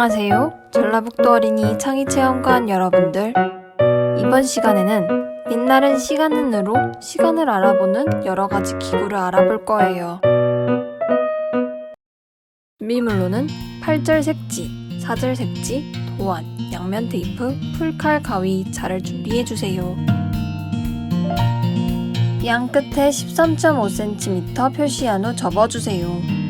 안녕하세요. 전라북도 어린이 창의체험관 여러분들. 이번 시간에는 옛날은 시간은으로 시간을 알아보는 여러 가지 기구를 알아볼 거예요. 준비물로는 8절 색지, 4절 색지, 도안, 양면 테이프, 풀칼 가위, 자를 준비해 주세요. 양 끝에 13.5cm 표시한 후 접어주세요.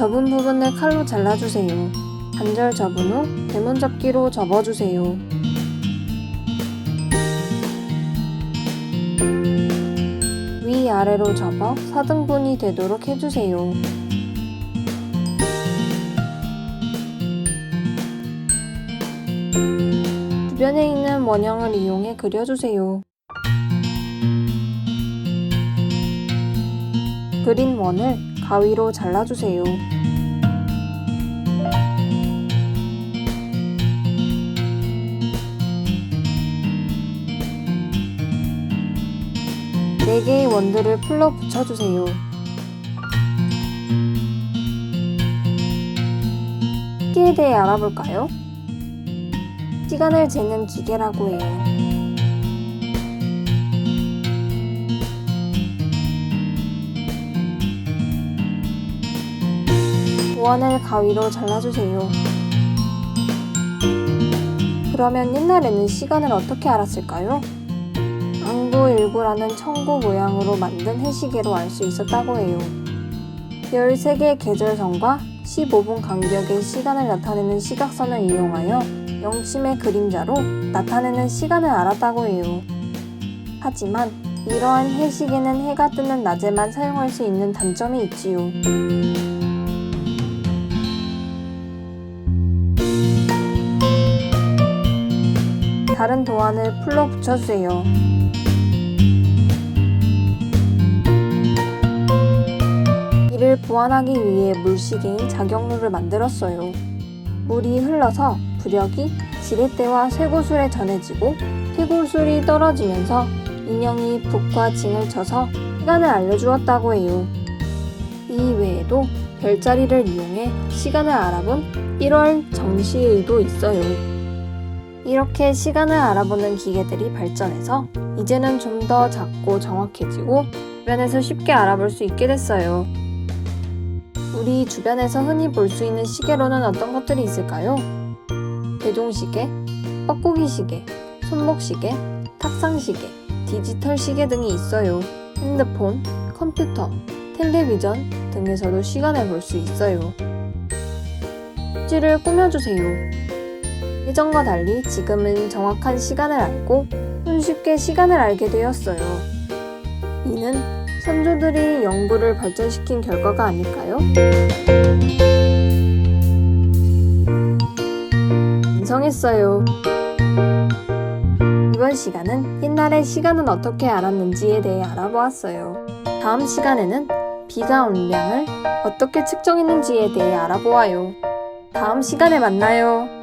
접은 부분을 칼로 잘라주세요. 반절 접은 후 대문 접기로 접어주세요. 위아래로 접어 4등분이 되도록 해주세요. 주변에 있는 원형을 이용해 그려주세요. 그린 원을 가위로 잘라주세요. 네 개의 원들을 풀러 붙여주세요. 기계에 대해 알아볼까요? 시간을 재는 기계라고 해요. 원을 가위로 잘라주세요. 그러면 옛날에는 시간을 어떻게 알았을까요? 안구일구라는 청구 모양으로 만든 해시계로 알 수 있었다고 해요. 13개의 계절선과 15분 간격의 시간을 나타내는 시각선을 이용하여 영심의 그림자로 나타내는 시간을 알았다고 해요. 하지만 이러한 해시계는 해가 뜨는 낮에만 사용할 수 있는 단점이 있지요. 다른 도안을 풀러 붙여주세요. 이를 보완하기 위해 물시계인 작용루를 만들었어요. 물이 흘러서 부력이 지렛대와 쇠고술에 전해지고 쇠고술이 떨어지면서 인형이 북과 징을 쳐서 시간을 알려주었다고 해요. 이 외에도 별자리를 이용해 시간을 알아본 1월 정시의도 있어요. 이렇게 시간을 알아보는 기계들이 발전해서 이제는 좀 더 작고 정확해지고 주변에서 쉽게 알아볼 수 있게 됐어요. 우리 주변에서 흔히 볼 수 있는 시계로는 어떤 것들이 있을까요? 대종시계, 뻐꾸기 시계, 손목시계, 탁상시계, 디지털 시계 등이 있어요. 핸드폰, 컴퓨터, 텔레비전 등에서도 시간을 볼 수 있어요. 휴지를 꾸며주세요. 예전과 달리 지금은 정확한 시간을 알고 손쉽게 시간을 알게 되었어요. 이는 선조들이 연구를 발전시킨 결과가 아닐까요? 완성했어요. 이번 시간은 옛날에 시간은 어떻게 알았는지에 대해 알아보았어요. 다음 시간에는 비가 온 양을 어떻게 측정했는지에 대해 알아보아요. 다음 시간에 만나요.